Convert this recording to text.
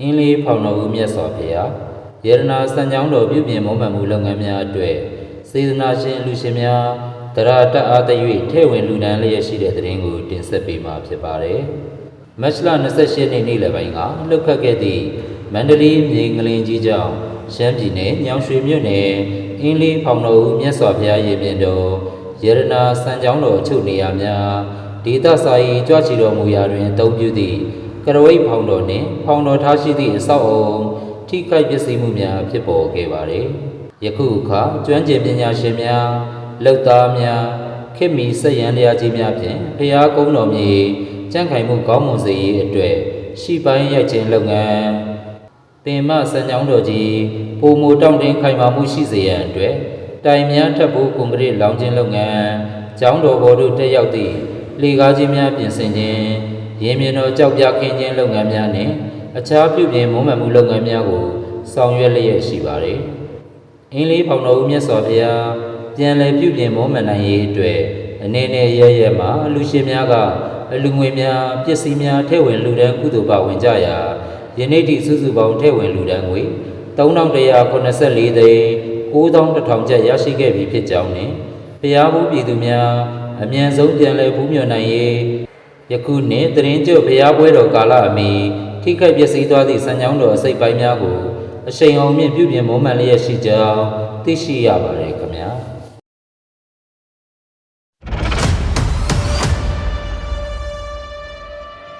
အင်းလေးဖောင်တော်ဦးမြတ်စွာဘုရားယေရနာစံကြောင်းတော်ပြုပြင်မွမ်းမံမှုလုပ်ငန်းများအတွက်စေတနာရှင်လူရှင်များတရာတအားတ၍ထဲ့ဝင်လူဒန်းလျက်ရှိတဲ့သတင်းကိုတင်ဆက်ပေးမှာဖြစ်ပါတယ်။မတ်လ28ရက်နေ့နေ့လယ်ပိုင်းကလှုပ်ခတ်ခဲ့သည့်မန္တလေးမြေငလင်ကြီးကြောင့်ရှမ်းပြည်နယ်ညောင်ရွှေမြို့နယ်အင်းလေးဖောင်တော်ဦးမြတ်စွာဘုရားရေပြင်တော်ယေရနာစံကြောင်းတော်အချုပ်နေရာများဒေသစာရေးကြွချီတော်မူရာတွင်အသုံးပြုသည့် ကရဝိတ်ဖောင်တော်နှင့်ဖောင်တော်ထားရှိသည့်အဆောက်အအုံထိခိုက်ပျက်စီးမှုများဖြစ်ပေါ်ခဲ့ပါသည်။ယခုအခါကျွမ်းကျင်ပညာရှင်များလောက်သားများခေတ်မီစက်ရန်လျာကြီးများဖြင့်ဖျားကုန်းတော်မြေကြန့်ခိုင်မှုကောင်းမွန်စေရေးအတွက်ရှိပိုင်းရိုက်ခြင်းလုပ်ငန်းပင်မစံကြောင်းတော်ကြီးပုံမူတောင့်တင်းခိုင်မာမှုရှိစေရန်အတွက်တိုင်များထပ်ဖို့ကွန်ကရစ်လောင်ခြင်းလုပ်ငန်းကျောင်းတော်ဘော်တို့တက်ရောက်သည့်လေကားကြီးများပြင်ဆင်ခြင်း ရင်းမြစ်တော်ကြောက်ပြခင်းခြင်းလုပ်ငန်းများနှင့်အခြားပြုပြင်မွမ်းမံမှုလုပ်ငန်းများကိုဆောင်ရွက်လျက်ရှိပါသည်။အင်းလေးဖောင်တော်ဦးမြတ်စွာဘုရားပြန်လည်ပြုပြင်မွမ်းမံနိုင်ရေးအတွက်အနေနဲ့ရရမှာအလူရှင်များကအလူငွေများပစ္စည်းများထဲ့ဝင်လူဒန်းကုသိုလ်ပါဝင်ကြရာယနေ့ထိစုစုပေါင်းထဲ့ဝင်လူဒန်းငွေ3184သိန်း9100ကျပ်ရရှိခဲ့ပြီဖြစ်ကြောင်းနှင့်ဘုရားဘုပြည်သူများအမြန်ဆုံးပြန်လည်ပူးမြော်နိုင်ရေး ယခုနှစ်တရင်ကျွတ်ဘုရားပွဲတော်ကာလအမီထိခိုက်ပျက်စီးသွားသည့်စံကြောင်းတော်အစိပ်ပိုင်းများကိုအရှိန်အောင်မြင့်ပြုပြင်မွမ်းမံလျက်ရှိကြောင်းသိရှိရပါတယ်ခ